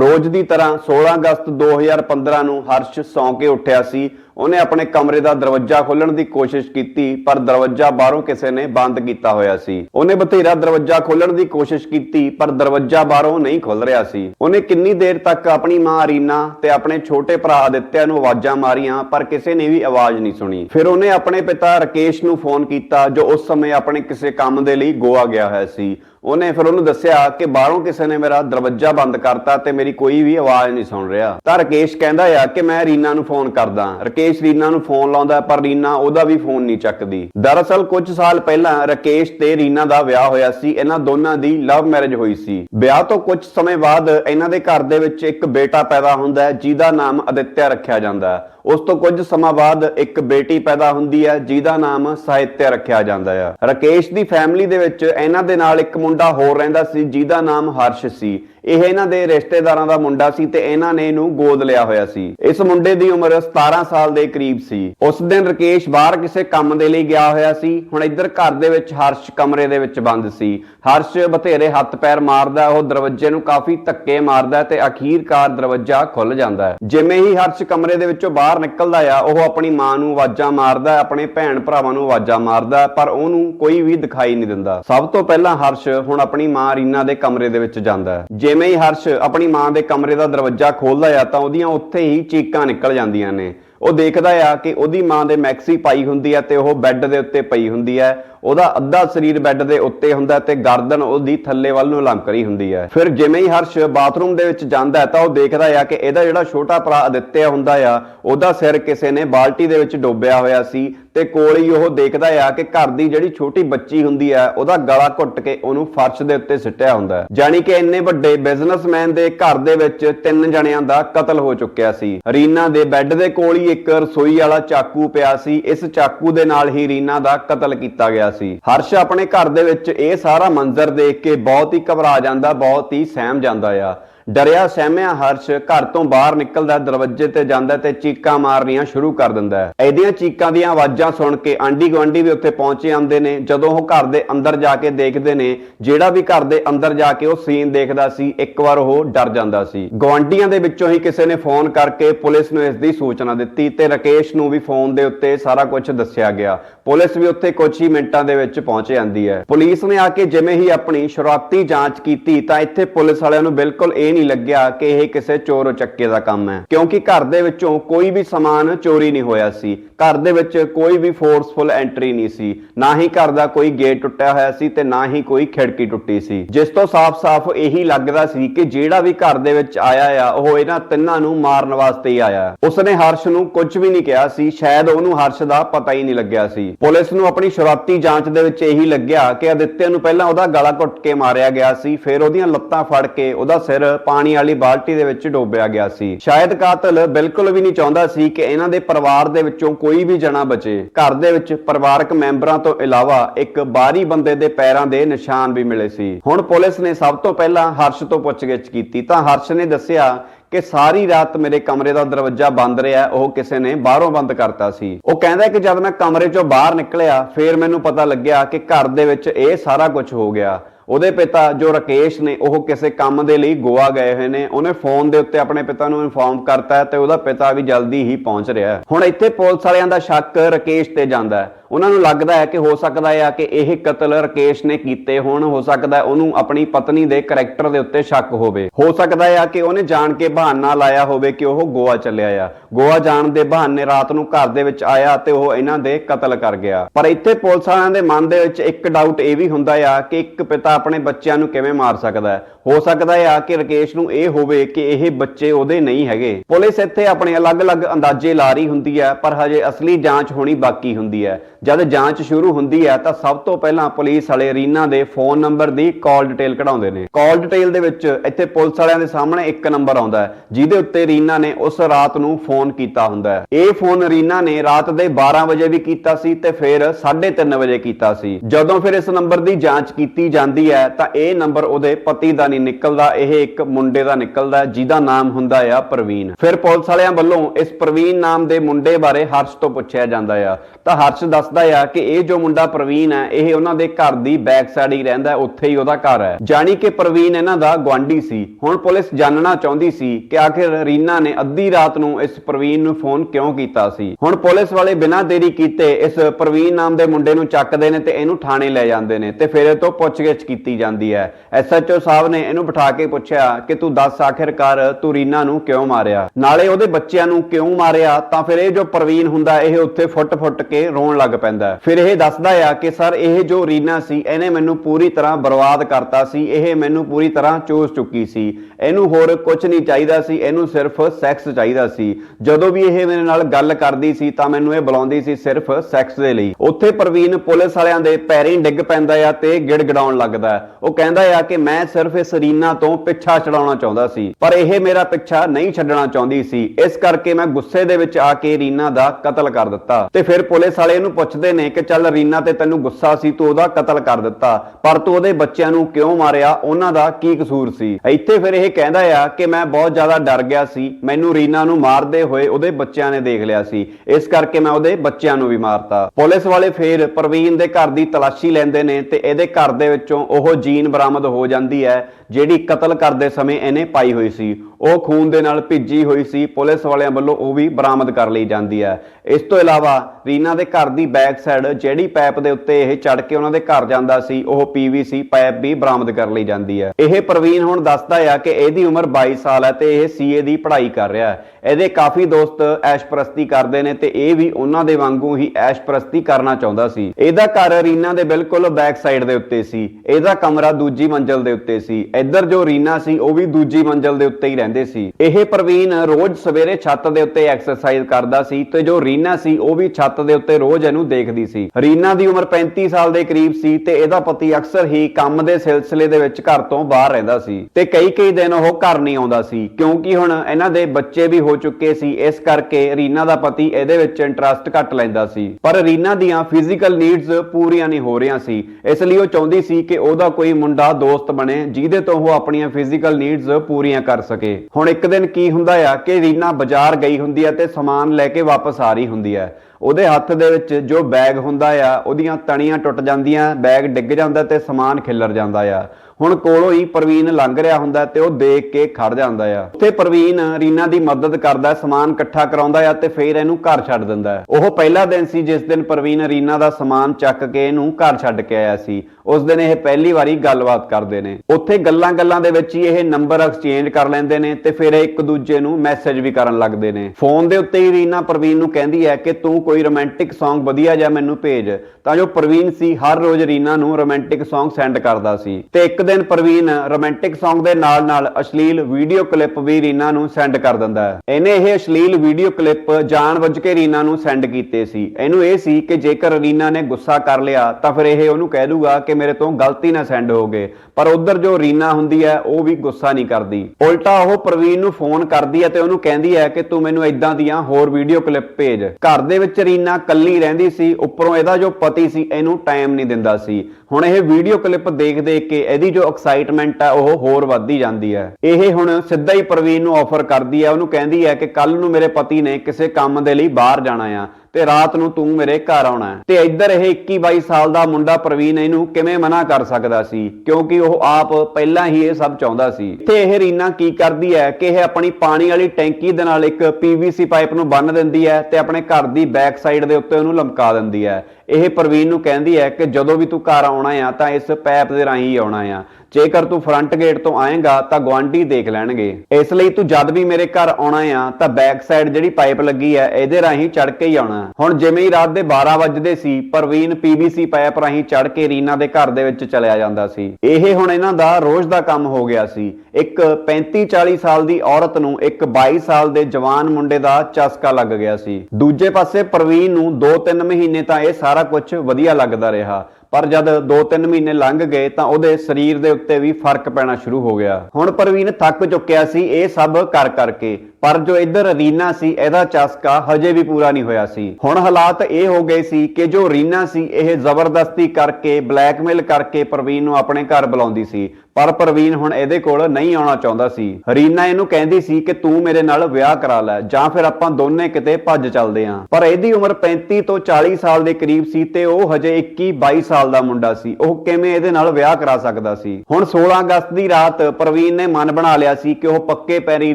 ਰੋਜ਼ ਦੀ ਤਰ੍ਹਾਂ 16 ਅਗਸਤ 2015 ਨੂੰ ਹਰਸ਼ ਸੌਂ ਕੇ ਉੱਠਿਆ ਸੀ। ਉਹਨੇ ਆਪਣੇ ਕਮਰੇ ਦਾ ਦਰਵਾਜ਼ਾ ਖੋਲਣ ਦੀ ਕੋਸ਼ਿਸ਼ ਕੀਤੀ, ਪਰ ਦਰਵਾਜ਼ਾ ਬਾਹਰੋਂ ਕਿਸੇ ਨੇ ਬੰਦ ਕੀਤਾ ਹੋਇਆ ਸੀ। ਉਹਨੇ ਬਥੇਰਾ ਦਰਵਾਜ਼ਾ ਖੋਲਣ ਦੀ ਕੋਸ਼ਿਸ਼ ਕੀਤੀ, ਪਰ ਦਰਵਾਜ਼ਾ ਬਾਹਰੋਂ ਨਹੀਂ ਖੁੱਲ ਰਿਹਾ ਸੀ। ਉਹਨੇ ਕਿੰਨੀ ਦੇਰ ਤੱਕ ਆਪਣੀ ਮਾਂ ਰੀਨਾ ਤੇ ਆਪਣੇ ਛੋਟੇ ਭਰਾ ਅਦਿੱਤਿਆ ਨੂੰ ਆਵਾਜ਼ਾਂ ਮਾਰੀਆਂ, ਪਰ ਕਿਸੇ ਨੇ ਵੀ ਆਵਾਜ਼ ਨਹੀਂ ਸੁਣੀ। ਫਿਰ ਉਹਨੇ ਆਪਣੇ ਪਿਤਾ ਰਕੇਸ਼ ਨੂੰ ਫੋਨ ਕੀਤਾ, ਜੋ ਉਸ ਸਮੇਂ ਆਪਣੇ ਕਿਸੇ ਕੰਮ ਦੇ ਲਈ ਗੋਆ ਗਿਆ ਹੋਇਆ ਸੀ। ਉਹਨੇ ਫਿਰ ਉਹਨੂੰ ਦੱਸਿਆ ਕਿ ਬਾਹਰੋਂ ਕਿਸੇ ਨੇ ਮੇਰਾ ਦਰਵਾਜ਼ਾ ਬੰਦ ਕਰਤਾ ਤੇ ਮੇਰੀ ਕੋਈ ਵੀ ਆਵਾਜ਼ ਨਹੀਂ ਸੁਣ ਰਿਹਾ। ਤਾਂ ਰਕੇਸ਼ ਕਹਿੰਦਾ ਆ ਕਿ ਮੈਂ ਰੀਨਾ ਨੂੰ ਫੋਨ ਕਰਦਾ। ਰਕੇਸ਼ ਰੀਨਾ ਨੂੰ ਫੋਨ ਲਾਉਂਦਾ, ਪਰ ਰੀਨਾ ਉਹਦਾ ਵੀ ਫੋਨ ਨਹੀਂ ਚੱਕਦੀ। ਦਰਅਸਲ ਕੁਝ ਸਾਲ ਪਹਿਲਾਂ ਰਕੇਸ਼ ਤੇ ਰੀਨਾ ਦਾ ਵਿਆਹ ਹੋਇਆ ਸੀ। ਇਹਨਾਂ ਦੋਨਾਂ ਦੀ ਲਵ ਮੈਰਿਜ ਹੋਈ ਸੀ। ਵਿਆਹ ਤੋਂ ਕੁਝ ਸਮੇਂ ਬਾਅਦ ਇਹਨਾਂ ਦੇ ਘਰ ਦੇ ਵਿੱਚ ਇੱਕ ਬੇਟਾ ਪੈਦਾ ਹੁੰਦਾ ਹੈ, ਜਿਹਦਾ ਨਾਮ ਅਦਿੱਤਿਆ ਰੱਖਿਆ ਜਾਂਦਾ ਹੈ। ਉਸ ਤੋਂ ਕੁਝ ਸਮਾਂ ਬਾਅਦ ਇੱਕ ਬੇਟੀ ਪੈਦਾ ਹੁੰਦੀ ਹੈ, ਜਿਹਦਾ ਨਾਮ ਸਾਹਿਤਿਆ ਰੱਖਿਆ ਜਾਂਦਾ ਹੈ। ਰਕੇਸ਼ ਦੀ ਫੈਮਿਲੀ ਦੇ ਵਿੱਚ ਇਹਨਾਂ ਦੇ ਨਾਲ ਇੱਕ ਮੁੰਡਾ ਹੋਰ ਰਹਿੰਦਾ ਸੀ ਜਿਹਦਾ ਨਾਮ ਹਰਸ਼ ਸੀ। ਇਹ ਇਹਨਾਂ ਦੇ ਰਿਸ਼ਤੇਦਾਰਾਂ ਦਾ ਮੁੰਡਾ ਸੀ ਤੇ ਇਹਨਾਂ ਨੇ ਇਹਨੂੰ ਗੋਦ ਲਿਆ ਹੋਇਆ ਸੀ। ਇਸ ਮੁੰਡੇ ਦੀ ਉਮਰ 17 ਸਾਲ ਦੇ ਕਰੀਬ ਸੀ। ਉਸ ਦਿਨ ਰਕੇਸ਼ ਬਾਹਰ ਕਿਸੇ ਕੰਮ ਦੇ ਲਈ ਗਿਆ ਹੋਇਆ ਸੀ। ਹੁਣ ਇੱਧਰ ਘਰ ਦੇ ਵਿੱਚ ਹਰਸ਼ ਕਮਰੇ ਦੇ ਵਿੱਚ ਬੰਦ ਸੀ। ਹਰਸ਼ ਬਥੇਰੇ ਹੱਥ ਪੈਰ ਮਾਰਦਾ, ਉਹ ਦਰਵਾਜ਼ੇ ਨੂੰ ਕਾਫੀ ਧੱਕੇ ਮਾਰਦਾ ਤੇ ਅਖੀਰਕਾਰ ਦਰਵਾਜ਼ਾ ਖੁੱਲ ਜਾਂਦਾ ਹੈ। ਜਿਵੇਂ ਹੀ ਹਰਸ਼ ਕਮਰੇ ਦੇ ਵਿੱਚੋਂ ਬਾਹਰ ਨਿਕਲਦਾ ਆ, ਉਹ ਆਪਣੀ ਮਾਂ ਨੂੰ ਆਵਾਜ਼ਾਂ ਮਾਰਦਾ, ਆਪਣੇ ਭੈਣ ਭਰਾਵਾਂ ਨੂੰ ਆਵਾਜ਼ਾਂ ਮਾਰਦਾ, ਪਰ ਉਹਨੂੰ ਕੋਈ ਵੀ ਦਿਖਾਈ ਨਹੀਂ ਦਿੰਦਾ। ਸਭ ਤੋਂ ਪਹਿਲਾਂ ਹਰਸ਼ ਹੁਣ ਆਪਣੀ ਮਾਂ ਰੀਨਾ ਦੇ ਕਮਰੇ ਦੇ ਵਿੱਚ ਜਾਂਦਾ ਹੈ। ਜਿਵੇਂ ਹੀ ਹਰਸ਼ ਆਪਣੀ ਮਾਂ ਦੇ ਕਮਰੇ ਦਾ ਦਰਵਾਜ਼ਾ ਖੋਲਦਾ ਆ ਤਾਂ ਉਹਦੀਆਂ ਉੱਥੇ ਹੀ ਚੀਕਾਂ ਨਿਕਲ ਜਾਂਦੀਆਂ ਨੇ। ਉਹ ਦੇਖਦਾ ਆ ਕਿ ਉਹਦੀ ਮਾਂ ਦੇ ਮੈਕਸੀ ਪਾਈ ਹੁੰਦੀ ਹੈ ਤੇ ਉਹ ਬੈੱਡ ਦੇ ਉੱਤੇ ਪਈ ਹੁੰਦੀ ਹੈ ਉਹਦਾ ਅੱਧਾ ਸਰੀਰ ਬੈੱਡ ਦੇ ਉੱਤੇ ਹੁੰਦਾ ਤੇ ਗਰਦਨ ਉਹਦੀ ਥੱਲੇ ਵੱਲ ਨੂੰ ਲੰਮਕ ਰਹੀ ਹੁੰਦੀ ਹੈ ਫਿਰ ਜਿਵੇਂ ਹੀ ਹਰਸ਼ ਬਾਥਰੂਮ ਦੇ ਵਿੱਚ ਜਾਂਦਾ ਤਾਂ ਉਹ ਦੇਖਦਾ ਆ ਕਿ ਇਹਦਾ ਜਿਹੜਾ ਛੋਟਾ ਭਰਾ ਅਦਿੱਤਿਆ ਹੁੰਦਾ ਆ, ਉਹਦਾ ਸਿਰ ਕਿਸੇ ਨੇ ਬਾਲਟੀ ਦੇ ਵਿੱਚ ਡੋਬਿਆ ਹੋਇਆ ਸੀ ਤੇ ਕੋਲ ਹੀ ਉਹ ਦੇਖਦਾ ਆ ਕਿ ਘਰ ਦੀ ਜਿਹੜੀ ਛੋਟੀ ਬੱਚੀ ਹੁੰਦੀ ਆ, ਉਹਦਾ ਗਲਾ ਘੁੱਟ ਕੇ ਉਹਨੂੰ ਫਰਸ਼ ਦੇ ਉੱਤੇ ਸਿੱਟਿਆ ਹੁੰਦਾ। ਹੈ ਜਾਨੀ ਕਿ ਇੰਨੇ ਵੱਡੇ ਬਿਜ਼ਨਸਮੈਨ ਦੇ ਘਰ ਦੇ ਵਿੱਚ ਤਿੰਨ ਜਣਿਆਂ ਦਾ ਕਤਲ ਹੋ ਚੁੱਕਿਆ ਸੀ। ਰੀਨਾ ਦੇ ਬੈੱਡ ਦੇ ਕੋਲ ਹੀ ਇੱਕ ਰਸੋਈ ਵਾਲਾ ਚਾਕੂ ਪਿਆ ਸੀ। ਇਸ ਚਾਕੂ ਦੇ ਨਾਲ ਹੀ ਰੀਨਾ ਦਾ ਕਤਲ ਕੀਤਾ ਗਿਆ ਸੀ। ਹਰਸ਼ ਆਪਣੇ ਘਰ ਦੇ ਵਿੱਚ ਇਹ ਸਾਰਾ ਮੰਜ਼ਰ ਦੇਖ ਕੇ ਬਹੁਤ ਹੀ ਘਬਰਾ ਜਾਂਦਾ, ਬਹੁਤ ਹੀ ਸਹਿਮ ਜਾਂਦਾ ਆ। ਡਰਿਆ ਸਹਿਮਿਆ ਹਰਸ਼, ਘਰ ਤੋਂ ਬਾਹਰ ਨਿਕਲਦਾ ਦਰਵਾਜ਼ੇ ਤੇ ਜਾਂਦਾ ਤੇ ਚੀਕਾਂ ਮਾਰਨੀਆਂ ਸ਼ੁਰੂ ਕਰ ਦਿੰਦਾ ਹੈ। ਇਹਦੀਆਂ ਚੀਕਾਂ ਦੀਆਂ ਆਵਾਜ਼ਾਂ ਸੁਣ ਕੇ ਆਂਢੀ ਗੁਆਂਢੀ ਵੀ ਉੱਥੇ ਪਹੁੰਚੇ ਆਉਂਦੇ ਨੇ। ਜਦੋਂ ਉਹ ਘਰ ਦੇ ਅੰਦਰ ਜਾ ਕੇ ਦੇਖਦੇ ਨੇ, ਜਿਹੜਾ ਵੀ ਘਰ ਦੇ ਅੰਦਰ ਜਾ ਕੇ ਉਹ ਸੀਨ ਦੇਖਦਾ ਸੀ, ਇੱਕ ਵਾਰ ਉਹ ਡਰ ਜਾਂਦਾ ਸੀ। ਗੁਆਂਢੀਆਂ ਦੇ ਵਿੱਚੋਂ ਹੀ ਕਿਸੇ ਨੇ ਫੋਨ ਕਰਕੇ ਪੁਲਿਸ ਨੂੰ ਇਸ ਦੀ ਸੂਚਨਾ ਦਿੱਤੀ ਤੇ ਰਕੇਸ਼ ਨੂੰ ਵੀ ਫੋਨ ਦੇ ਉੱਤੇ ਸਾਰਾ ਕੁਝ ਦੱਸਿਆ ਗਿਆ। ਪੁਲਿਸ ਵੀ ਉੱਥੇ ਕੁਝ ਹੀ ਮਿੰਟਾਂ ਦੇ ਵਿੱਚ ਪਹੁੰਚ ਜਾਂਦੀ ਹੈ। ਪੁਲਿਸ ਨੇ ਆ ਕੇ ਜਿਵੇਂ ਹੀ ਆਪਣੀ ਸ਼ੁਰੂਆਤੀ ਜਾਂਚ ਕੀਤੀ ਤਾਂ ਇੱਥੇ ਪੁਲਿਸ ਵਾਲਿਆਂ ਨੂੰ ਬਿਲਕੁਲ ਇਹ ਨਹੀਂ ਲੱਗਿਆ ਕਿ ਇਹ ਕਿਸੇ ਚੋਰ ਉਚੱਕੇ ਦਾ ਕੰਮ ਹੈ। ਕਿਉਂਕਿ ਘਰ ਦੇ ਵਿੱਚੋਂ ਕੋਈ ਵੀ ਸਮਾਨ ਚੋਰੀ ਨਹੀਂ ਹੋਇਆ ਸੀ। ਘਰ ਦੇ ਵਿੱਚ ਕੋਈ ਵੀ ਫੋਰਸਫੁਲ ਐਂਟਰੀ ਨਹੀਂ ਸੀ। ਨਾ ਹੀ ਘਰ ਦਾ ਕੋਈ ਗੇਟ ਟੁੱਟਿਆ ਹੋਇਆ ਸੀ ਤੇ ਨਾ ਹੀ ਕੋਈ ਖਿੜਕੀ ਟੁੱਟੀ ਸੀ। ਜਿਸ ਤੋਂ ਸਾਫ਼-ਸਾਫ਼ ਇਹੀ ਲੱਗਦਾ ਸੀ ਕਿ ਜਿਹੜਾ ਵੀ ਘਰ ਦੇ ਵਿੱਚ ਆਇਆ ਆ, ਉਹ ਇਹਨਾਂ ਤਿੰਨਾਂ ਨੂੰ ਮਾਰਨ ਵਾਸਤੇ ਹੀ ਆਇਆ। ਉਸਨੇ ਹਰਸ਼ ਨੂੰ ਕੁਝ ਵੀ ਨਹੀਂ ਕਿਹਾ ਸੀ। ਸ਼ਾਇਦ ਉਹਨੂੰ ਹਰਸ਼ ਦਾ ਪਤਾ ਹੀ ਨਹੀਂ ਲੱਗਿਆ ਸੀ। ਪੁਲਿਸ ਨੂੰ ਆਪਣੀ ਸ਼ੁਰੂਆਤੀ ਜਾਂਚ ਦੇ ਵਿੱਚ ਇਹੀ ਲੱਗਿਆ ਕਿ ਅਦਿੱਤਿਆ ਨੂੰ ਪਹਿਲਾਂ ਉਹਦਾ ਗਲਾ ਘੁੱਟ ਕੇ ਮਾਰਿਆ ਗਿਆ ਸੀ। ਫਿਰ ਉਹਦੀਆਂ ਲੱਤਾਂ ਫੜ ਕੇ ਉਹਦਾ ਸਿਰ ਪਾਣੀ ਵਾਲੀ ਬਾਲਟੀ ਦੇ ਵਿੱਚ ਡੋਬਿਆ ਗਿਆ ਸੀ। ਸ਼ਾਇਦ ਕਾਤਲ ਬਿਲਕੁਲ ਵੀ ਨਹੀਂ ਚਾਹੁੰਦਾ ਸੀ ਕਿ ਇਹਨਾਂ ਦੇ ਪਰਿਵਾਰ ਦੇ ਵਿੱਚੋਂ ਕੋਈ ਵੀ ਜਣਾ ਬਚੇ। ਘਰ ਦੇ ਵਿੱਚ ਪਰਿਵਾਰਕ ਮੈਂਬਰਾਂ ਤੋਂ ਇਲਾਵਾ ਇੱਕ ਬਾਹਰੀ ਬੰਦੇ ਦੇ ਪੈਰਾਂ ਦੇ ਨਿਸ਼ਾਨ ਵੀ ਮਿਲੇ ਸੀ। ਹੁਣ ਪੁਲਿਸ ਨੇ ਸਭ ਤੋਂ ਪਹਿਲਾਂ ਹਰਸ਼ ਤੋਂ ਪੁੱਛਗਿੱਛ ਕੀਤੀ ਤਾਂ ਹਰਸ਼ ਨੇ ਦੱਸਿਆ ਕਿ ਸਾਰੀ ਰਾਤ ਮੇਰੇ ਕਮਰੇ ਦਾ ਦਰਵਾਜ਼ਾ ਬੰਦ ਰਿਹਾ, ਉਹ ਕਿਸੇ ਨੇ ਬਾਹਰੋਂ ਬੰਦ ਕਰਤਾ ਸੀ। ਉਹ ਕਹਿੰਦਾ ਕਿ ਜਦ ਮੈਂ ਕਮਰੇ ਚੋਂ ਬਾਹਰ ਨਿਕਲਿਆ, ਫੇਰ ਮੈਨੂੰ ਪਤਾ ਲੱਗਿਆ ਕਿ ਘਰ ਦੇ ਵਿੱਚ ਇਹ ਸਾਰਾ ਕੁਝ ਹੋ ਗਿਆ। ਉਹਦੇ ਪਿਤਾ ਜੋ ਰਕੇਸ਼ ਨੇ, ਉਹ ਕਿਸੇ ਕੰਮ ਦੇ ਲਈ ਗੋਆ ਗਏ ਹੋਏ ਨੇ, ਉਹਨੇ ਫੋਨ ਦੇ ਉੱਤੇ ਆਪਣੇ ਪਿਤਾ ਨੂੰ ਇਨਫੋਰਮ ਕਰਤਾ ਤੇ ਉਹਦਾ ਪਿਤਾ ਵੀ ਜਲਦੀ ਹੀ ਪਹੁੰਚ ਰਿਹਾ ਹੈ। ਹੁਣ ਇੱਥੇ ਪੁਲਿਸ ਵਾਲਿਆਂ ਦਾ ਸ਼ੱਕ ਰਕੇਸ਼ ਤੇ ਜਾਂਦਾ ਹੈ। ਉਹਨਾਂ ਨੂੰ ਲੱਗਦਾ ਹੈ ਕਿ ਹੋ ਸਕਦਾ ਹੈ ਕਿ ਇਹ ਕਤਲ ਰਕੇਸ਼ ਨੇ ਕੀਤੇ ਹੋਣ, ਹੋ ਸਕਦਾ ਹੈ ਉਹਨੂੰ ਆਪਣੀ ਪਤਨੀ ਦੇ ਕੈਰੈਕਟਰ ਦੇ ਉੱਤੇ ਸ਼ੱਕ ਹੋਵੇ। ਹੋ ਸਕਦਾ ਹੈ ਕਿ ਉਹਨੇ ਜਾਣ ਕੇ ਬਹਾਨਾ ਲਾਇਆ ਹੋਵੇ ਕਿ ਉਹ ਗੋਆ ਚੱਲਿਆ ਆ। ਗੋਆ ਜਾਣ ਦੇ ਬਹਾਨੇ ਰਾਤ ਨੂੰ ਘਰ ਦੇ ਵਿੱਚ ਆਇਆ ਤੇ ਉਹ ਇਹਨਾਂ ਦੇ ਕਤਲ ਕਰ ਗਿਆ। ਪਰ ਇੱਥੇ ਪੁਲਿਸ ਵਾਲਿਆਂ ਦੇ ਮਨ ਦੇ ਵਿੱਚ ਇੱਕ ਡਾਊਟ ਇਹ ਵੀ ਹੁੰਦਾ ਆ ਕਿ ਇੱਕ ਪਿਤਾ ਆਪਣੇ ਬੱਚਿਆਂ ਨੂੰ ਕਿਵੇਂ ਮਾਰ ਸਕਦਾ ਹੈ। ਹੋ ਸਕਦਾ ਆ ਕਿ ਰਕੇਸ਼ ਨੂੰ ਇਹ ਹੋਵੇ ਕਿ ਇਹ ਬੱਚੇ ਉਹਦੇ ਨਹੀਂ ਹੈਗੇ। ਪੁਲਿਸ ਇੱਥੇ ਆਪਣੇ ਅਲੱਗ-ਅਲੱਗ ਅੰਦਾਜ਼ੇ ਲਾ ਰਹੀ ਹੁੰਦੀ ਹੈ, ਪਰ ਹਜੇ ਅਸਲੀ ਜਾਂਚ ਹੋਣੀ ਬਾਕੀ ਹੁੰਦੀ ਹੈ। ਜਦ ਜਾਂਚ ਸ਼ੁਰੂ ਹੁੰਦੀ ਹੈ ਤਾਂ ਸਭ ਤੋਂ ਪਹਿਲਾਂ ਪੁਲਿਸ ਵਾਲੇ ਰੀਨਾ ਦੇ ਫੋਨ ਨੰਬਰ ਦੀ ਕਾਲ ਡਿਟੇਲ ਕਢਾਉਂਦੇ ਨੇ। ਕਾਲ ਡਿਟੇਲ ਦੇ ਵਿੱਚ ਇੱਥੇ ਪੁਲਿਸ ਵਾਲਿਆਂ ਦੇ ਸਾਹਮਣੇ ਇੱਕ ਨੰਬਰ ਆਉਂਦਾ ਹੈ, ਜਿਹਦੇ ਉੱਤੇ ਰੀਨਾ ਨੇ ਉਸ ਰਾਤ ਨੂੰ ਫੋਨ ਕੀਤਾ ਹੁੰਦਾ ਹੈ। ਇਹ ਫੋਨ ਰੀਨਾ ਨੇ ਰਾਤ ਦੇ 12 ਵਜੇ ਵੀ ਕੀਤਾ ਸੀ ਤੇ ਫਿਰ 3:30 ਵਜੇ ਕੀਤਾ ਸੀ। ਜਦੋਂ ਫਿਰ ਇਸ ਨੰਬਰ ਦੀ ਜਾਂਚ ਕੀਤੀ ਜਾਂਦੀ ਹੈ, ਤਾਂ ਇਹ ਨੰਬਰ ਉਹਦੇ ਪਤੀ ਦਾ ਨਹੀਂ ਨਿਕਲਦਾ, ਇਹ ਇੱਕ ਮੁੰਡੇ ਦਾ ਨਿਕਲਦਾ ਜਿਹਦਾ ਨਾਮ ਹੁੰਦਾ ਆ ਪ੍ਰਵੀਨ। ਫਿਰ ਪੁਲਿਸ ਵਾਲਿਆਂ ਵੱਲੋਂ ਇਸ ਪ੍ਰਵੀਨ ਨਾਮ ਦੇ ਮੁੰਡੇ ਬਾਰੇ ਹਰਸ਼ ਤੋਂ ਪੁੱਛਿਆ ਜਾਂਦਾ ਆ। ਤਾਂ ਹਰਸ਼ ਦੱਸ ਦੱਸਦਾ ਆ ਕਿ ਇਹ ਜੋ ਮੁੰਡਾ ਪ੍ਰਵੀਨ ਹੈ, ਇਹ ਉਹਨਾਂ ਦੇ ਘਰ ਦੀ ਬੈਕ ਸਾਈਡ ਹੀ ਰਹਿੰਦਾ ਉੱਥੇ ਹੀ ਉਹਦਾ ਘਰ ਹੈ। ਜਾਣੀ ਕਿ ਪ੍ਰਵੀਨ ਇਹਨਾਂ ਦਾ ਗਵਾਂਢੀ ਸੀ। ਹੁਣ ਪੁਲਿਸ ਜਾਣਨਾ ਚਾਹੁੰਦੀ ਸੀ ਕਿ ਆਖਿਰ ਰੀਨਾ ਨੇ ਅੱਧੀ ਰਾਤ ਨੂੰ ਇਸ ਪ੍ਰਵੀਨ ਨੂੰ ਫੋਨ ਕਿਉਂ ਕੀਤਾ ਸੀ? ਹੁਣ ਪੁਲਿਸ ਵਾਲੇ ਬਿਨਾਂ ਦੇਰੀ ਕੀਤੇ ਇਸ ਪ੍ਰਵੀਨ ਨਾਮ ਦੇ ਮੁੰਡੇ ਨੂੰ ਚੱਕਦੇ ਨੇ ਤੇ ਇਹਨੂੰ ਥਾਣੇ ਲੈ ਜਾਂਦੇ ਨੇ ਤੇ ਫਿਰ ਇਹ ਤੋਂ ਪੁੱਛਗਿੱਛ ਕੀਤੀ ਜਾਂਦੀ ਹੈ। ਐਸਐਚਓ ਸਾਹਿਬ ਨੇ ਇਹਨੂੰ ਬਿਠਾ ਕੇ ਪੁੱਛਿਆ ਕਿ ਤੂੰ ਦੱਸ ਆਖਿਰਕਾਰ ਤੂੰ ਰੀਨਾ ਨੂੰ ਕਿਉਂ ਮਾਰਿਆ? ਨਾਲੇ ਉਹਦੇ ਬੱਚਿਆਂ ਨੂੰ ਕਿਉਂ ਮਾਰਿਆ? ਤਾਂ ਫਿਰ ਇਹ ਜੋ ਪ੍ਰਵੀਨ ਹੁੰਦਾ, ਇਹ ਉੱਥੇ ਫੁੱਟ-ਫੁੱਟ ਕੇ ਰੋਣ ਲੱਗ ਪੈਂਦਾ ਫਿਰ ਇਹ ਦੱਸਦਾ ਆ ਕਿ, ਸਰ, ਇਹ ਜੋ ਰੀਨਾ ਸੀ, ਇਹਨੇ ਮੈਨੂੰ ਪੂਰੀ ਤਰ੍ਹਾਂ ਬਰਬਾਦ ਕਰਤਾ ਸੀ। ਇਹ ਮੈਨੂੰ ਪੂਰੀ ਤਰ੍ਹਾਂ ਚੂਸ ਚੁੱਕੀ ਸੀ। ਇਹਨੂੰ ਹੋਰ ਕੁਝ ਨਹੀਂ ਚਾਹੀਦਾ ਸੀ। ਇਹਨੂੰ ਸਿਰਫ ਸੈਕਸ ਚਾਹੀਦਾ ਸੀ। ਜਦੋਂ ਵੀ ਇਹ ਮੇਰੇ ਨਾਲ ਗੱਲ ਕਰਦੀ ਸੀ, ਤਾਂ ਮੈਨੂੰ ਇਹ ਬੁਲਾਉਂਦੀ ਸੀ ਸਿਰਫ ਸੈਕਸ ਦੇ ਲਈ। ਉੱਥੇ ਪ੍ਰਵੀਨ ਪੁਲਿਸ ਵਾਲਿਆਂ ਦੇ ਪੈਰੀਂ ਡਿੱਗ ਪੈਂਦਾ ਆ ਤੇ ਗਿੜਗੜਾਉਣ ਲੱਗਦਾ ਉਹ ਕਹਿੰਦਾ ਆ ਕਿ ਮੈਂ ਸਿਰਫ ਇਸ ਰੀਨਾ ਤੋਂ ਪਿੱਛਾ ਛਡਾਉਣਾ ਚਾਹੁੰਦਾ ਸੀ, ਪਰ ਇਹ ਮੇਰਾ ਪਿੱਛਾ ਨਹੀਂ ਛੱਡਣਾ ਚਾਹੁੰਦੀ ਸੀ। ਇਸ ਕਰਕੇ ਮੈਂ ਗੁੱਸੇ ਦੇ ਵਿੱਚ ਆ ਕੇ ਰੀਨਾ ਦਾ ਕਤਲ ਕਰ ਦਿੱਤਾ। ਤੇ ਫਿਰ ਪੁਲਿਸ ਵਾਲੇ ਇਹਨੂੰ ਪੁੱਛਦੇ ਨੇ ਕਿ ਚੱਲ ਰੀਨਾ ਤੇ ਤੈਨੂੰ ਗੁੱਸਾ ਸੀ, ਤੂੰ ਉਹਦਾ ਕਤਲ ਕਰ ਦਿੱਤਾ। ਪਰ ਤੂੰ ਉਹਦੇ ਬੱਚਿਆਂ ਨੂੰ ਕਿਉਂ ਮਾਰਿਆ? ਉਹਨਾਂ ਦਾ ਕੀ ਕਸੂਰ ਸੀ? ਇੱਥੇ ਫਿਰ ਇਹ ਕਹਿੰਦਾ ਆ ਕਿ ਮੈਂ ਬਹੁਤ ਜ਼ਿਆਦਾ ਡਰ ਗਿਆ ਸੀ। ਮੈਨੂੰ ਰੀਨਾ ਨੂੰ ਮਾਰਦੇ ਹੋਏ ਉਹਦੇ ਬੱਚਿਆਂ ਨੇ ਦੇਖ ਲਿਆ ਸੀ। ਇਸ ਕਰਕੇ ਮੈਂ ਉਹਦੇ ਬੱਚਿਆਂ ਨੂੰ ਵੀ ਮਾਰਤਾ। ਪੁਲਿਸ ਵਾਲੇ ਫੇਰ ਪ੍ਰਵੀਨ ਦੇ ਘਰ ਦੀ ਤਲਾਸ਼ੀ ਲੈਂਦੇ ਨੇ ਤੇ ਇਹਦੇ ਘਰ ਦੇ ਵਿੱਚੋਂ ਉਹ ਜੀਨ ਬਰਾਮਦ ਹੋ ਜਾਂਦੀ ਹੈ, ਜਿਹੜੀ ਕਤਲ ਕਰਦੇ ਸਮੇਂ ਇਹਨੇ ਪਾਈ ਹੋਈ ਸੀ। ਉਹ ਖੂਨ ਦੇ ਨਾਲ ਭਿੱਜੀ ਹੋਈ ਸੀ, ਪੁਲਿਸ ਵਾਲਿਆਂ ਵੱਲੋਂ ਉਹ ਵੀ ਬਰਾਮਦ ਕਰ ਲਈ ਜਾਂਦੀ ਹੈ। ਇਸ ਤੋਂ ਇਲਾਵਾ ਰੀਨਾ ਦੇ ਘਰ ਦੀ ਬੈਕ ਸਾਈਡ ਜਿਹੜੀ ਪਾਈਪ ਦੇ ਉੱਤੇ ਇਹ ਚੜ ਕੇ ਉਹਨਾਂ ਦੇ ਘਰ ਜਾਂਦਾ ਸੀ, ਉਹ ਪੀਵੀਸੀ ਪਾਈਪ ਵੀ ਬਰਾਮਦ ਕਰ ਲਈ ਜਾਂਦੀ ਹੈ। ਇਹ ਪ੍ਰਵੀਨ ਹੁਣ ਦੱਸਦਾ ਆ ਕਿ ਇਹਦੀ ਉਮਰ 22 ਸਾਲ ਹੈ ਤੇ ਇਹ ਸੀਏ ਦੀ ਪੜ੍ਹਾਈ ਕਰ ਰਿਹਾ ਹੈ। ਇਹਦੇ ਕਾਫੀ ਦੋਸਤ ਐਸ਼ਪ੍ਰਸਤੀ ਕਰਦੇ ਨੇ ਤੇ ਇਹ ਵੀ ਉਹਨਾਂ ਦੇ ਵਾਂਗੂ ਹੀ ਐਸ਼ਪ੍ਰਸਤੀ ਕਰਨਾ ਚਾਹੁੰਦਾ ਸੀ। ਇਹਦਾ ਘਰ ਰੀਨਾ ਦੇ ਬਿਲਕੁਲ ਬੈਕ ਸਾਈਡ ਦੇ ਉੱਤੇ ਸੀ। ਇਹਦਾ ਕਮਰਾ ਦੂਜੀ ਮੰਜ਼ਲ ਦੇ ਉੱਤੇ ਸੀ। ਇੱਧਰ ਜੋ ਰੀਨਾ ਸੀ, ਉਹ ਵੀ ਦੂਜੀ ਮੰਜ਼ਲ ਦੇ ਉੱਤੇ ਹੀ ਰਹਿੰਦੇ ਸੀ। ਇਹ ਪ੍ਰਵੀਨ ਰੋਜ਼ ਸਵੇਰੇ ਛੱਤ ਦੇ ਉੱਤੇ ਐਕਸਰਸਾਈਜ਼ ਕਰਦਾ ਸੀ ਤੇ ਜੋ ਰੀਨਾ ਸੀ, ਉਹ ਵੀ ਛੱਤ ਦੇ ਉੱਤੇ ਰੋਜ਼ ਇਹਨੂੰ ਦੇਖਦੀ ਸੀ। ਰੀਨਾ ਦੀ ਉਮਰ 35 ਸਾਲ ਦੇ ਕਰੀਬ ਸੀ ਤੇ ਇਹਦਾ ਪਤੀ ਅਕਸਰ ਹੀ ਕੰਮ ਦੇ ਸਿਲਸਿਲੇ ਦੇ ਵਿੱਚ ਘਰ ਤੋਂ ਬਾਹਰ ਰਹਿੰਦਾ ਸੀ ਤੇ ਕਈ ਕਈ ਦਿਨ ਉਹ ਘਰ ਨਹੀਂ ਆਉਂਦਾ ਸੀ, ਕਿਉਂਕਿ ਹੁਣ ਇਹਨਾਂ ਦੇ ਬੱਚੇ ਵੀ ਹੋ ਚੁੱਕੇ ਸੀ, ਇਸ ਕਰਕੇ ਰੀਨਾ ਦਾ ਪਤੀ ਇਹਦੇ ਵਿੱਚ ਇੰਟਰਸਟ ਘੱਟ ਲੈਂਦਾ ਸੀ। ਪਰ ਰੀਨਾ ਦੀਆਂ ਫਿਜ਼ੀਕਲ ਨੀਡਸ ਪੂਰੀਆਂ ਨਹੀਂ ਹੋ ਰਹੀਆਂ ਸੀ, ਇਸ ਲਈ ਉਹ ਚਾਹੁੰਦੀ ਸੀ ਕਿ ਉਹਦਾ ਕੋਈ ਮੁੰਡਾ ਦੋਸਤ ਬਣੇ, ਜਿਹਦੇ ਤੋਂ ਉਹ ਆਪਣੀਆਂ ਫਿਜ਼ੀਕਲ ਨੀਡਸ ਪੂਰੀਆਂ ਕਰ ਸਕੇ। ਹੁਣ ਇੱਕ ਦਿਨ ਕੀ ਹੁੰਦਾ ਆ ਕਿ ਰੀਨਾ ਬਾਜ਼ਾਰ ਗਈ ਹੁੰਦੀ ਹੈ ਤੇ ਸਮਾਨ ਲੈ ਕੇ ਵਾਪਸ ਆ ਰਹੀ ਹੁੰਦੀ ਹੈ ਉਹਦੇ ਹੱਥ ਦੇ ਵਿੱਚ ਜੋ ਬੈਗ ਹੁੰਦਾ ਆ, ਉਹਦੀਆਂ ਤਣੀਆਂ ਟੁੱਟ ਜਾਂਦੀਆਂ, ਬੈਗ ਡਿੱਗ ਜਾਂਦਾ ਤੇ ਸਮਾਨ ਖਿੱਲਰ ਜਾਂਦਾ ਆ। ਹੁਣ ਕੋਲੋਂ ਹੀ ਪ੍ਰਵੀਨ ਲੰਘ ਰਿਹਾ ਹੁੰਦਾ ਤੇ ਉਹ ਦੇਖ ਕੇ ਖੜ ਜਾਂਦਾ ਆ। ਉੱਥੇ ਪ੍ਰਵੀਨ ਰੀਨਾ ਦੀ ਮਦਦ ਕਰਦਾ, ਸਮਾਨ ਇਕੱਠਾ ਕਰਾਉਂਦਾ ਆ ਤੇ ਫੇਰ ਇਹਨੂੰ ਘਰ ਛੱਡ ਦਿੰਦਾ। ਉਹ ਪਹਿਲਾ ਦਿਨ ਸੀ ਜਿਸ ਦਿਨ ਪ੍ਰਵੀਨ ਰੀਨਾ ਦਾ ਸਮਾਨ ਚੱਕ ਕੇ ਇਹਨੂੰ ਘਰ ਛੱਡ ਕੇ ਆਇਆ ਸੀ। ਉਸ ਦਿਨ ਇਹ ਪਹਿਲੀ ਵਾਰੀ ਗੱਲਬਾਤ ਕਰਦੇ ਨੇ। ਉੱਥੇ ਗੱਲਾਂ-ਗੱਲਾਂ ਦੇ ਵਿੱਚ ਹੀ ਇਹ ਨੰਬਰ ਐਕਸਚੇਂਜ ਕਰ ਲੈਂਦੇ ਨੇ ਤੇ ਫਿਰ ਇਹ ਇੱਕ ਦੂਜੇ ਨੂੰ ਮੈਸੇਜ ਵੀ ਕਰਨ ਲੱਗਦੇ ਨੇ। ਫੋਨ ਦੇ ਉੱਤੇ ਹੀ ਰੀਨਾ ਪ੍ਰਵੀਨ ਨੂੰ ਕਹਿੰਦੀ ਹੈ ਕਿ ਤੂੰ ਕੋਈ ਰੋਮਾਂਟਿਕ Song ਵਧੀਆ ਜਿਹਾ ਮੈਨੂੰ ਭੇਜ। ਤਾਂ ਜੋ ਪ੍ਰਵੀਨ ਸੀ, ਹਰ ਰੋਜ਼ ਰੀਨਾ ਨੂੰ ਰੋਮਾਂਟਿਕ Song ਸੈਂਡ ਕਰਦਾ ਸੀ। ਤੇ ਇੱਕ ਦਿਨ ਪ੍ਰਵੀਨ ਰੋਮਾਂਟਿਕ Song ਦੇ ਨਾਲ-ਨਾਲ ਅਸ਼ਲੀਲ ਵੀਡੀਓ ਕਲਿੱਪ ਵੀ ਰੀਨਾ ਨੂੰ ਸੈਂਡ ਕਰ ਦਿੰਦਾ ਹੈ। ਇਹਨੇ ਇਹ ਅਸ਼ਲੀਲ ਵੀਡੀਓ ਕਲਿੱਪ ਜਾਣਬੁੱਝ ਕੇ ਰੀਨਾ ਨੂੰ ਸੈਂਡ ਕੀਤੇ ਸੀ। ਇਹਨੂੰ ਇਹ ਸੀ ਕਿ ਜੇਕਰ ਰੀਨਾ ਨੇ ਗੁੱਸਾ ਕਰ ਲਿਆ, ਤਾਂ ਫਿਰ ਇਹ ਉਹਨੂੰ ਕਹਿ ਦੂਗਾ ਕਿ ਮੇਰੇ ਤੋਂ ਗਲਤੀ ਨਾਲ ਸੈਂਡ ਹੋ ਗਏ ਪਰ ਉਧਰ ਜੋ ਰੀਨਾ ਹੁੰਦੀ ਹੈ, ਉਹ ਵੀ ਗੁੱਸਾ ਨਹੀਂ ਕਰਦੀ। ਉਲਟਾ ਉਹ ਪ੍ਰਵੀਨ ਨੂੰ ਫੋਨ ਕਰਦੀ ਹੈ ਤੇ ਉਹਨੂੰ ਕਹਿੰਦੀ ਹੈ ਕਿ ਤੂੰ ਮੈਨੂੰ ਇਦਾਂ ਦੀਆਂ ਹੋਰ ਵੀਡੀਓ ਕਲਿੱਪ ਭੇਜ। ਘਰ ਦੇ ਵਿੱਚ ਰੀਨਾ ਕੱਲੀ ਰਹਿੰਦੀ ਸੀ, ਉੱਪਰੋਂ ਇਹਦਾ ਜੋ ਪਤੀ ਸੀ, ਇਹਨੂੰ ਟਾਈਮ ਨਹੀਂ ਦਿੰਦਾ ਸੀ। ਹੁਣ ਇਹ ਵੀਡੀਓ ਕਲਿੱਪ ਦੇਖ ਦੇਖ ਕੇ ਇਹਦੀ ਜੋ ਐਕਸਾਈਟਮੈਂਟ ਹੈ, ਉਹ ਹੋਰ ਵੱਧਦੀ ਜਾਂਦੀ ਹੈ। ਇਹ ਹੁਣ ਸਿੱਧਾ ਹੀ ਪ੍ਰਵੀਨ ਨੂੰ ਆਫਰ ਕਰਦੀ ਹੈ। ਉਹਨੂੰ ਕਹਿੰਦੀ ਹੈ ਕਿ ਕੱਲ ਨੂੰ ਮੇਰੇ ਪਤੀ ਨੇ ਕਿਸੇ ਕੰਮ ਦੇ ਲਈ ਬਾਹਰ ਜਾਣਾ ਆ। ਤੇ ਰਾਤ ਨੂੰ ਤੂੰ ਮੇਰੇ ਘਰ ਆਉਣਾ ਹੈ। ਤੇ ਇੱਧਰ ਇਹ 21 22 ਸਾਲ ਦਾ ਮੁੰਡਾ ਪ੍ਰਵੀਨ ਇਹਨੂੰ ਕਿਵੇਂ ਮਨਾ ਕਰ ਸਕਦਾ ਸੀ? ਕਿਉਂਕਿ ਉਹ ਆਪ ਪਹਿਲਾਂ ਹੀ ਇਹ ਸਭ ਚਾਹੁੰਦਾ ਸੀ। ਇੱਥੇ ਇਹ ਰੀਨਾ ਕੀ ਕਰਦੀ ਹੈ ਕਿ ਇਹ ਆਪਣੀ ਪਾਣੀ ਵਾਲੀ ਟੈਂਕੀ ਦੇ ਨਾਲ ਇੱਕ ਪੀਵੀਸੀ ਪਾਈਪ ਨੂੰ ਬੰਨ ਦਿੰਦੀ ਹੈ ਤੇ ਆਪਣੇ ਘਰ ਦੀ ਬੈਕ ਸਾਈਡ ਦੇ ਉੱਤੇ ਉਹਨੂੰ ਲਮਕਾ ਦਿੰਦੀ ਹੈ। ਇਹ ਪ੍ਰਵੀਨ ਨੂੰ ਕਹਿੰਦੀ ਹੈ ਕਿ ਜਦੋਂ ਵੀ ਤੂੰ ਘਰ ਆਉਣਾ ਆ ਤਾਂ ਇਸ ਪੈਪ ਦੇ ਰਾਹੀਂ ਆਉਣਾ ਆ। ਜੇਕਰ ਤੂੰ ਫਰੰਟ ਗੇਟ ਤੋਂ ਆਏਗਾ ਤਾਂ ਗਵਾਂਢੀ ਦੇਖ ਲੈਣਗੇ। ਇਸ ਲਈ ਤੂੰ ਜਦ ਵੀ ਮੇਰੇ ਘਰ ਆਉਣਾ ਆ ਤਾਂ ਬੈਕ ਸਾਈਡ ਜਿਹੜੀ ਪਾਈਪ ਲੱਗੀ ਹੈ ਇਹਦੇ ਰਾਹੀਂ ਚੜ ਕੇ ਹੀ ਆਉਣਾ। ਹੁਣ ਜਿਵੇਂ ਹੀ ਰਾਤ ਦੇ 12 ਵਜੇ ਸੀ, ਪ੍ਰਵੀਨ ਪੀਵੀਸੀ ਪਾਈਪ ਰਾਹੀਂ ਚੜ ਕੇ ਰੀਨਾ ਦੇ ਘਰ ਦੇ ਵਿੱਚ ਚਲਿਆ ਜਾਂਦਾ ਸੀ। ਇਹ ਹੁਣ ਇਹਨਾਂ ਦਾ ਰੋਜ਼ ਦਾ ਕੰਮ ਹੋ ਗਿਆ ਸੀ। ਇੱਕ 35 40 ਸਾਲ ਦੀ ਔਰਤ ਨੂੰ ਇੱਕ 22 ਸਾਲ ਦੇ ਜਵਾਨ ਮੁੰਡੇ ਦਾ ਚਸਕਾ ਲੱਗ ਗਿਆ ਸੀ। ਦੂਜੇ ਪਾਸੇ ਪ੍ਰਵੀਨ ਨੂੰ 2-3 ਮਹੀਨੇ ਤਾਂ ਇਹ ਸਾਰਾ ਕੁਝ ਵਧੀਆ ਲੱਗਦਾ ਰਿਹਾ। ਪਰ ਜਦ 2-3 ਮਹੀਨੇ ਲੰਘ ਗਏ ਤਾਂ ਉਹਦੇ ਸਰੀਰ ਦੇ ਉੱਤੇ ਵੀ ਫ਼ਰਕ ਪੈਣਾ ਸ਼ੁਰੂ ਹੋ ਗਿਆ। ਹੁਣ ਪ੍ਰਵੀਨ ਥੱਕ ਚੁੱਕਿਆ ਸੀ, ਇਹ ਸਭ ਕਰ ਕਰਕੇ। ਪਰ ਜੋ ਇੱਧਰ ਰੀਨਾ ਸੀ, ਇਹਦਾ ਚਸਕਾ ਹਜੇ ਵੀ ਪੂਰਾ ਨਹੀਂ ਹੋਇਆ ਸੀ। ਹੁਣ ਹਾਲਾਤ ਇਹ ਹੋ ਗਏ ਸੀ ਕਿ ਜੋ ਰੀਨਾ ਸੀ, ਇਹ ਜ਼ਬਰਦਸਤੀ ਕਰਕੇ, ਬਲੈਕਮੇਲ ਕਰਕੇ ਪ੍ਰਵੀਨ ਨੂੰ ਆਪਣੇ ਘਰ ਬੁਲਾਉਂਦੀ ਸੀ। ਪਰ ਪ੍ਰਵੀਨ ਹੁਣ ਇਹਦੇ ਕੋਲ ਨਹੀਂ ਆਉਣਾ ਚਾਹੁੰਦਾ ਸੀ। ਰੀਨਾ ਇਹਨੂੰ ਕਹਿੰਦੀ ਸੀ ਕਿ ਤੂੰ ਮੇਰੇ ਨਾਲ ਵਿਆਹ ਕਰਾ ਲੈ, ਜਾਂ ਫਿਰ ਆਪਾਂ ਦੋਨੇ ਕਿਤੇ ਭੱਜ ਚੱਲਦੇ ਆਂ। ਪਰ ਇਹਦੀ ਉਮਰ 35 ਤੋਂ 40 ਸਾਲ ਦੇ ਕਰੀਬ ਸੀ ਤੇ ਉਹ ਹਜੇ 21 22 ਸਾਲ ਦਾ ਮੁੰਡਾ ਸੀ, ਉਹ ਕਿਵੇਂ ਇਹਦੇ ਨਾਲ ਵਿਆਹ ਕਰਾ ਸਕਦਾ ਸੀ? ਹੁਣ 16 ਅਗਸਤ ਦੀ ਰਾਤ ਪ੍ਰਵੀਨ ਨੇ ਮਨ ਬਣਾ ਲਿਆ ਸੀ ਕਿ ਉਹ ਪੱਕੇ ਪੈਰੀ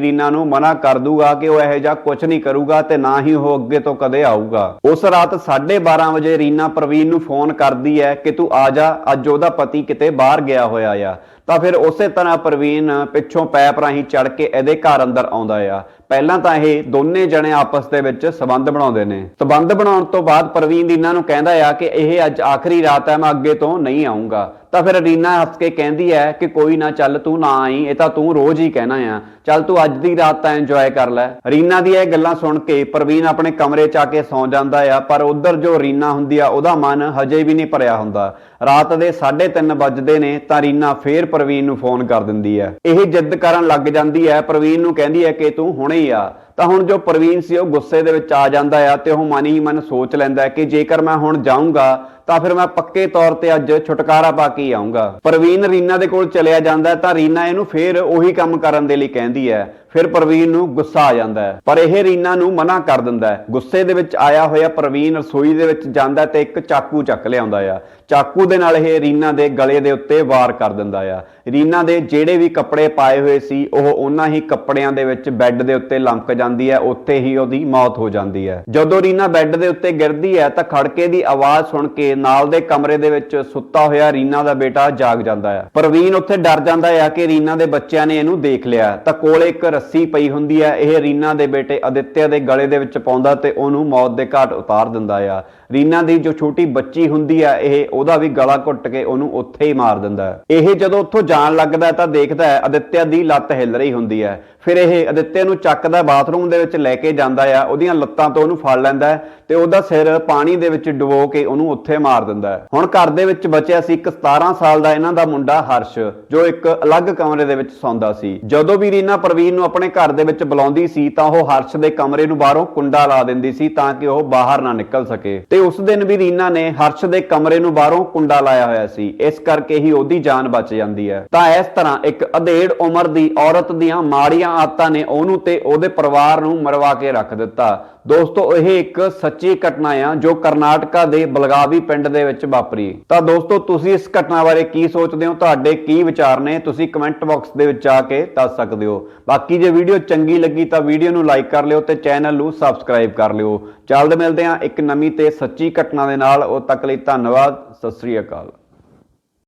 ਰੀਨਾ ਨੂੰ ਮਨਾ ਕਰ ਦੂਗਾ ਕਿ ਉਹ ਇਹੋ ਜਿਹਾ ਕੁਝ ਨਹੀਂ ਕਰੂਗਾ ਤੇ ਨਾ ਹੀ ਉਹ ਅੱਗੇ ਤੋਂ ਕਦੇ ਆਊਗਾ। ਉਸ ਰਾਤ 12:30 ਵਜੇ ਰੀਨਾ ਪ੍ਰਵੀਨ ਨੂੰ ਫੋਨ ਕਰਦੀ ਹੈ ਕਿ ਤੂੰ ਆ ਜਾ, ਅੱਜ ਉਹਦਾ ਪਤੀ ਕਿਤੇ ਬਾਹਰ ਗਿਆ ਹੋਇਆ ਆ। ਤਾਂ ਫਿਰ ਉਸੇ ਤਰ੍ਹਾਂ ਪ੍ਰਵੀਨ ਪਿੱਛੋਂ ਪੈਪ ਰਾਹੀਂ ਚੜ ਕੇ ਇਹਦੇ ਘਰ ਅੰਦਰ ਆਉਂਦਾ ਆ। ਪਹਿਲਾਂ ਤਾਂ ਇਹ ਦੋਨੇ ਜਣੇ ਆਪਸ ਦੇ ਵਿੱਚ ਸਬੰਧ ਬਣਾਉਂਦੇ ਨੇ। ਸਬੰਧ ਬਣਾਉਣ ਤੋਂ ਬਾਅਦ ਪ੍ਰਵੀਨ ਇਹਨਾਂ ਨੂੰ ਕਹਿੰਦਾ ਆ ਕਿ ਇਹ ਅੱਜ ਆਖਰੀ ਰਾਤ ਹੈ, ਮੈਂ ਅੱਗੇ ਤੋਂ ਨਹੀਂ ਆਉਂਗਾ ਤਾਂ ਫਿਰ ਰੀਨਾ ਹੱਸ ਕੇ ਕਹਿੰਦੀ ਹੈ ਕਿ ਕੋਈ ਨਾ ਚੱਲ ਤੂੰ ਨਾ ਆਈ, ਇਹ ਤਾਂ ਤੂੰ ਰੋਜ਼ ਹੀ ਕਹਿਣਾ ਆ। ਚੱਲ ਤੂੰ ਅੱਜ ਦੀ ਰਾਤ ਤਾਂ ਇੰਜੋਏ ਕਰ ਲੈ। ਰੀਨਾ ਦੀ ਇਹ ਗੱਲਾਂ ਸੁਣ ਕੇ ਪ੍ਰਵੀਨ ਆਪਣੇ ਕਮਰੇ 'ਚ ਆ ਕੇ ਸੌਂ ਜਾਂਦਾ ਆ, ਪਰ ਉਧਰ ਜੋ ਰੀਨਾ ਹੁੰਦੀ ਆ, ਉਹਦਾ ਮਨ ਹਜੇ ਵੀ ਨਹੀਂ ਭਰਿਆ ਹੁੰਦਾ। ਰਾਤ ਦੇ 3:30 ਵੱਜਦੇ ਨੇ, ਤਾਂ ਰੀਨਾ ਫੇਰ ਪ੍ਰਵੀਨ ਨੂੰ ਫੋਨ ਕਰ ਦਿੰਦੀ ਹੈ ਇਹ ਜਿੱਦ ਕਰਨ ਲੱਗ ਜਾਂਦੀ ਹੈ ਪ੍ਰਵੀਨ ਨੂੰ ਕਹਿੰਦੀ ਹੈ ਕਿ ਤੂੰ ਹੁਣੇ ਹੀ ਆ। ਤਾਂ ਹੁਣ ਜੋ ਪ੍ਰਵੀਨ ਸੀ, ਉਹ ਗੁੱਸੇ ਦੇ ਵਿੱਚ ਆ ਜਾਂਦਾ ਆ ਤੇ ਉਹ ਮਨ ਹੀ ਮਨ ਸੋਚ ਲੈਂਦਾ ਕਿ ਜੇਕਰ ਮੈਂ ਹੁਣ ਜਾਊਂਗਾ ਤਾਂ ਫਿਰ ਮੈਂ ਪੱਕੇ ਤੌਰ ਤੇ ਅੱਜ ਛੁਟਕਾਰਾ ਪਾ ਕੇ ਹੀ ਆਉਂਗਾ ਪ੍ਰਵੀਨ ਰੀਨਾ ਦੇ ਕੋਲ ਚਲਿਆ ਜਾਂਦਾ ਤਾਂ ਰੀਨਾ ਇਹਨੂੰ ਫੇਰ ਉਹੀ ਕੰਮ ਕਰਨ ਦੇ ਲਈ ਕਹਿੰਦੀ ਹੈ। ਫਿਰ ਪ੍ਰਵੀਨ ਨੂੰ ਗੁੱਸਾ ਆ ਜਾਂਦਾ ਹੈ। ਪਰ ਇਹ ਰੀਨਾ ਨੂੰ ਮਨਾ ਕਰ ਦਿੰਦਾ ਹੈ। ਗੁੱਸੇ ਦੇ ਵਿੱਚ ਆਇਆ ਹੋਇਆ ਪ੍ਰਵੀਨ ਰਸੋਈ ਦੇ ਵਿੱਚ ਜਾਂਦਾ ਤੇ ਇੱਕ ਚਾਕੂ ਚੱਕ ਲਿਆਉਂਦਾ ਆ। ਚਾਕੂ ਦੇ ਨਾਲ ਇਹ ਰੀਨਾ ਦੇ ਗਲੇ ਦੇ ਉੱਤੇ ਵਾਰ ਕਰ ਦਿੰਦਾ ਆ। ਰੀਨਾ ਦੇ ਜਿਹੜੇ ਵੀ ਕੱਪੜੇ ਪਾਏ ਹੋਏ ਸੀ, ਉਹ ਉਹਨਾਂ ਹੀ ਕੱਪੜਿਆਂ ਦੇ ਵਿੱਚ ਬੈੱਡ ਦੇ ਉੱਤੇ ਲੰਕ ਜਾਂਦੀ ਹੈ। ਉੱਥੇ ਹੀ ਉਹਦੀ ਮੌਤ ਹੋ ਜਾਂਦੀ ਹੈ। ਜਦੋਂ ਰੀਨਾ ਬੈੱਡ ਦੇ ਉੱਤੇ ਗਿਰਦੀ ਹੈ ਤਾਂ ਖੜਕੇ ਦੀ ਆਵਾਜ਼ ਸੁਣ ਕੇ ਨਾਲ ਦੇ ਕਮਰੇ ਦੇ ਵਿੱਚ ਸੁੱਤਾ ਹੋਇਆ ਰੀਨਾ ਦਾ ਬੇਟਾ ਜਾਗ ਜਾਂਦਾ ਹੈ ਪ੍ਰਵੀਨ ਉੱਥੇ ਡਰ ਜਾਂਦਾ ਹੈ ਕਿ ਰੀਨਾ ਦੇ ਬੱਚਿਆਂ ਨੇ ਇਹਨੂੰ ਦੇਖ ਲਿਆ। ਤਾਂ ਕੋਲ ਇੱਕ ਰੱਸੀ ਪਈ ਹੁੰਦੀ ਹੈ ਇਹ ਰੀਨਾ ਦੇ ਬੇਟੇ ਅਦਿੱਤਿਆ ਦੇ ਗਲੇ ਦੇ ਵਿੱਚ ਪਾਉਂਦਾ ਤੇ ਉਹਨੂੰ ਮੌਤ ਦੇ ਘਾਟ ਉਤਾਰ ਦਿੰਦਾ ਆ। ਰੀਨਾ ਦੀ ਜੋ ਛੋਟੀ ਬੱਚੀ ਹੁੰਦੀ ਆ, ਇਹ ਉਹਦਾ ਵੀ ਗਲਾ ਘੁੱਟ ਕੇ ਉਹਨੂੰ ਉੱਥੇ ਹੀ ਮਾਰ ਦਿੰਦਾ ਇਹ ਜਦੋਂ ਉੱਥੋਂ ਜਾਣ ਲੱਗਦਾ ਤਾਂ ਦੇਖਦਾ ਹੈ ਅਦਿੱਤਿਆ ਦੀ ਲੱਤ ਹਿੱਲ ਰਹੀ ਹੁੰਦੀ ਹੈ ਫਿਰ ਇਹ ਅਦਿੱਤਿਆ ਨੂੰ ਚੱਕਦਾ ਬਾਥਰੂਮ ਦੇ ਵਿੱਚ ਲੈ ਕੇ ਜਾਂਦਾ ਆ, ਉਹਦੀਆਂ ਲੱਤਾਂ ਤੋਂ ਉਹਨੂੰ ਫੜ ਲੈਂਦਾ ਤੇ ਉਹਦਾ ਸਿਰ ਪਾਣੀ ਦੇ ਵਿੱਚ ਡੁਬੋ ਕੇ ਉਹਨੂੰ ਉੱਥੇ ਮਾਰ ਦਿੰਦਾ ਹੈ। ਹੁਣ ਘਰ ਦੇ ਵਿੱਚ ਬਚਿਆ ਸੀ ਇੱਕ 17 ਸਾਲ ਦਾ ਇਹਨਾਂ ਦਾ ਮੁੰਡਾ ਹਰਸ਼, ਜੋ ਇੱਕ ਅਲੱਗ ਕਮਰੇ ਦੇ ਵਿੱਚ ਸੌਂਦਾ ਸੀ। ਜਦੋਂ ਵੀ ਰੀਨਾ ਪ੍ਰਵੀਨ ਨੂੰ ਆਪਣੇ ਘਰ ਦੇ ਵਿੱਚ ਬੁਲਾਉਂਦੀ ਸੀ, ਤਾਂ ਉਹ ਹਰਸ਼ ਦੇ ਕਮਰੇ ਨੂੰ ਬਾਹਰੋਂ ਕੁੰਡਾ ਲਾ ਦਿੰਦੀ ਸੀ ਤਾਂ ਕਿ ਉਹ ਬਾਹਰ ਨਾ ਨਿਕਲ ਸਕੇ। ਤੇ ਉਸ ਦਿਨ ਵੀ ਰੀਨਾ ਨੇ ਹਰਸ਼ ਦੇ ਕਮਰੇ ਨੂੰ ਬਾਹਰੋਂ ਕੁੰਡਾ ਲਾਇਆ ਹੋਇਆ ਸੀ। ਇਸ ਕਰਕੇ ਹੀ ਉਹਦੀ ਜਾਨ ਬਚ ਜਾਂਦੀ ਹੈ। ਤਾਂ ਇਸ ਤਰ੍ਹਾਂ ਇੱਕ ਅਧੇੜ ਉਮਰ ਦੀ ਔਰਤ ਦੀਆਂ ਮਾੜੀਆਂ ਆਦਤਾਂ ਨੇ ਉਹਨੂੰ ਤੇ ਉਹਦੇ ਪਰਿਵਾਰ ਨੂੰ ਮਰਵਾ ਕੇ ਰੱਖ ਦਿੱਤਾ। ਦੋਸਤੋ, ਇਹ ਇੱਕ ਸੱਚੀ ਘਟਨਾ ਆ ਜੋ ਕਰਨਾਟਕਾ ਦੇ ਬਲਗਾਵੀ ਪਿੰਡ ਦੇ ਵਿੱਚ ਵਾਪਰੀ। ਤਾਂ ਦੋਸਤੋ, ਤੁਸੀਂ ਇਸ ਘਟਨਾ ਬਾਰੇ ਕੀ ਸੋਚਦੇ ਹੋ? ਤੁਹਾਡੇ ਕੀ ਵਿਚਾਰ ਨੇ? ਤੁਸੀਂ ਕਮੈਂਟ ਬਾਕਸ ਦੇ ਵਿੱਚ ਆ ਕੇ ਦੱਸ ਸਕਦੇ ਹੋ। ਬਾਕੀ ਜੇ ਵੀਡੀਓ ਚੰਗੀ ਲੱਗੀ ਤਾਂ ਵੀਡੀਓ ਨੂੰ ਲਾਈਕ ਕਰ ਲਿਓ ਤੇ ਚੈਨਲ ਨੂੰ ਸਬਸਕ੍ਰਾਈਬ ਕਰ ਲਿਓ। ਜਲਦ ਮਿਲਦੇ ਹਾਂ ਇੱਕ ਨਵੀਂ ਤੇ ਸੱਚੀ ਘਟਨਾ ਦੇ ਨਾਲ। ਉਹ ਤੱਕ ਲਈ ਧੰਨਵਾਦ। ਸਤਿ ਸ੍ਰੀ ਅਕਾਲ।